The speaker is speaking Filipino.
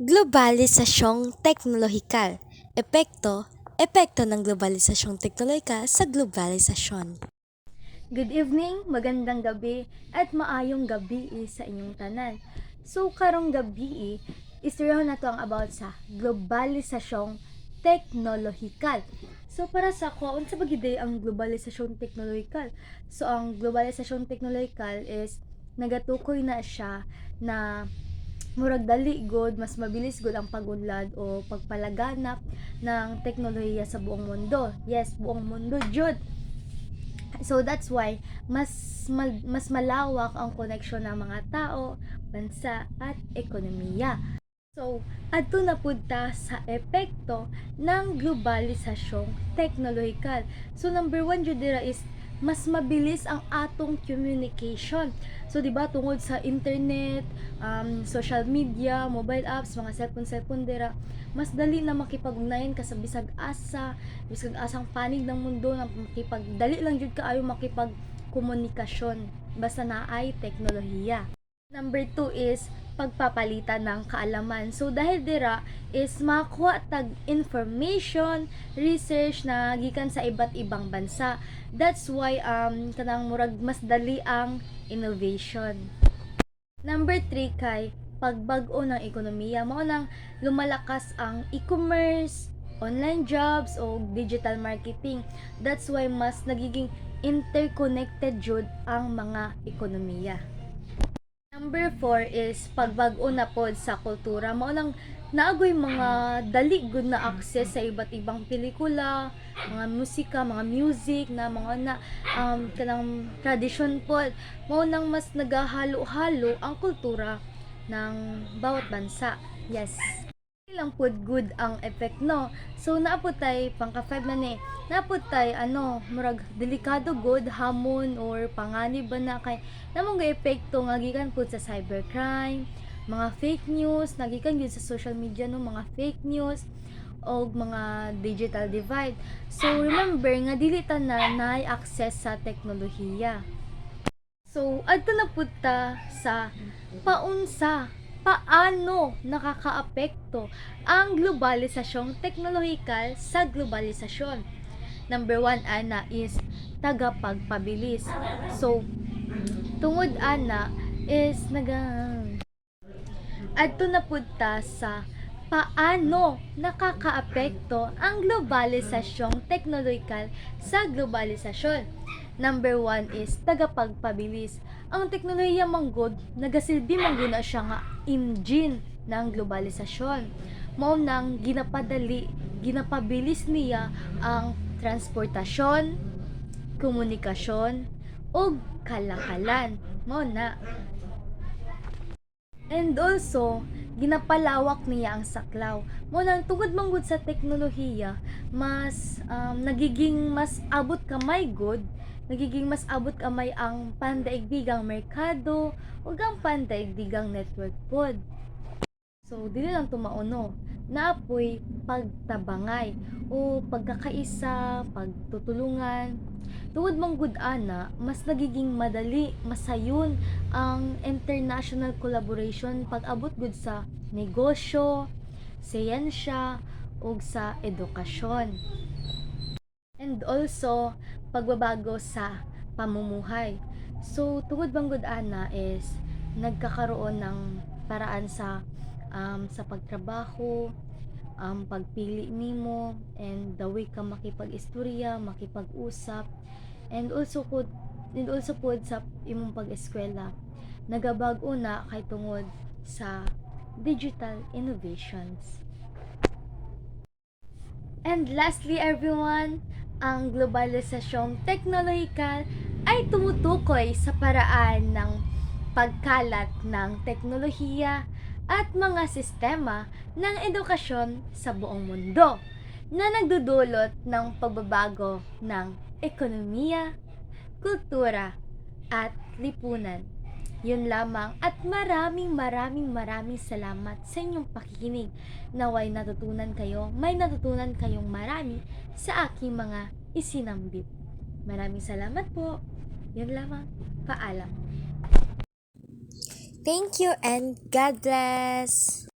Globalisasyong teknolohikal. Epekto, epekto ng globalisasyong teknolohikal sa globalisasyon. Good evening, magandang gabi, at maayong gabi sa inyong tanan. So, karong gabi istoryahan na to ang about sa globalisasyong teknolohikal. So, para sa ko, unsa ba ang globalisasyong teknolohikal? So, ang globalisasyong teknolohikal is nagatukoy na siya na murag dali good, mas mabilis good ang pagunlad o pagpalaganap ng teknolohiya sa buong mundo. Yes, buong mundo jud. So that's why mas mal- mas malawak ang connection ng mga tao, bansa at ekonomiya. So, adto na punta sa epekto ng globalisasyong teknolohikal. So number one jud dira is mas mabilis ang atong communication. So, di ba, tungod sa internet, um, social media, mobile apps, mga cellphone-cellphone dira, mas dali na makipag-ugnayan ka sa bisag asa, bisag asang panig ng mundo na makipag dali lang jud kaayo makipag komunikasyon basta naay teknolohiya. Number two is pagpapalitan ng kaalaman. So dahil dira is makuha tag information, research na gikan sa iba't ibang bansa. That's why um kanang murag mas dali ang innovation. Number 3 kay pagbag-o ng ekonomiya mao nang lumalakas ang e-commerce, online jobs o digital marketing. That's why mas nagiging interconnected jud ang mga ekonomiya. Number 4 is pagbag-o na pod sa kultura. Mao nang naagoy mga dali good na access sa iba't ibang pelikula, mga musika, mga music na mga na um, kanang tradition pod. Mao nang mas nagahalo-halo ang kultura ng bawat bansa. Yes lang pud good ang effect no? So naapod tay pangka 5 na ni. Naapod tay ano murag delikado good hamon or panganib ba na kay? Namong ga epekto nga gikan pud sa cybercrime mga fake news nagikan gyud sa social media no? Mga fake news o mga digital divide. So remember nga dili ta na naay access sa teknolohiya. So adto na pud ta sa paunsa paano nakakaapekto ang globalisasyong teknolohikal sa globalisasyon. Number one, ana, is tagapagpabilis. So, tungod ana is naga adto na pud ta sa paano nakakaapekto ang globalisasyong teknolohikal sa globalisasyon. Number one is tagapagpabilis. Ang teknolohiya manggod, nagasilbi mangguna siya nga engine ng globalisasyon. Mao nang ginapadali, ginapabilis niya ang transportasyon, komunikasyon, o kalakalan. Mao na. And also, ginapalawak niya ang saklaw. Mo nang tungod manggod sa teknolohiya, mas um, nagiging mas abot kamay good, nagiging mas abot kamay ang pandaigdigang merkado ug ang pandaigdigang network pod. So, dili lang tumauno naapoy pagtabangay o pagkakaisa, pagtutulungan. Tungod mang good ana, mas nagiging madali, masayon ang international collaboration pag-abot gud sa negosyo, siyensya, ug sa edukasyon. And also, pagbabago sa pamumuhay. So, tungod bang good ana is nagkakaroon ng paraan sa um, sa pagtrabaho, um, pagpili nimo, and the way ka makipag-istorya, makipag-usap, and also pod and also pod sa imong pag-eskwela. Nagabag-o na kay tungod sa digital innovations. And lastly everyone, ang globalisasyong teknolohikal ay tumutukoy sa paraan ng pagkalat ng teknolohiya at mga sistema ng edukasyon sa buong mundo na nagdudulot ng pagbabago ng ekonomiya, kultura, at lipunan. Yun lamang at maraming maraming maraming salamat sa inyong pakikinig. Naway natutunan kayo, may natutunan kayong marami sa aking mga isinambit. Maraming salamat po. Yun lamang. Paalam. Thank you and God bless!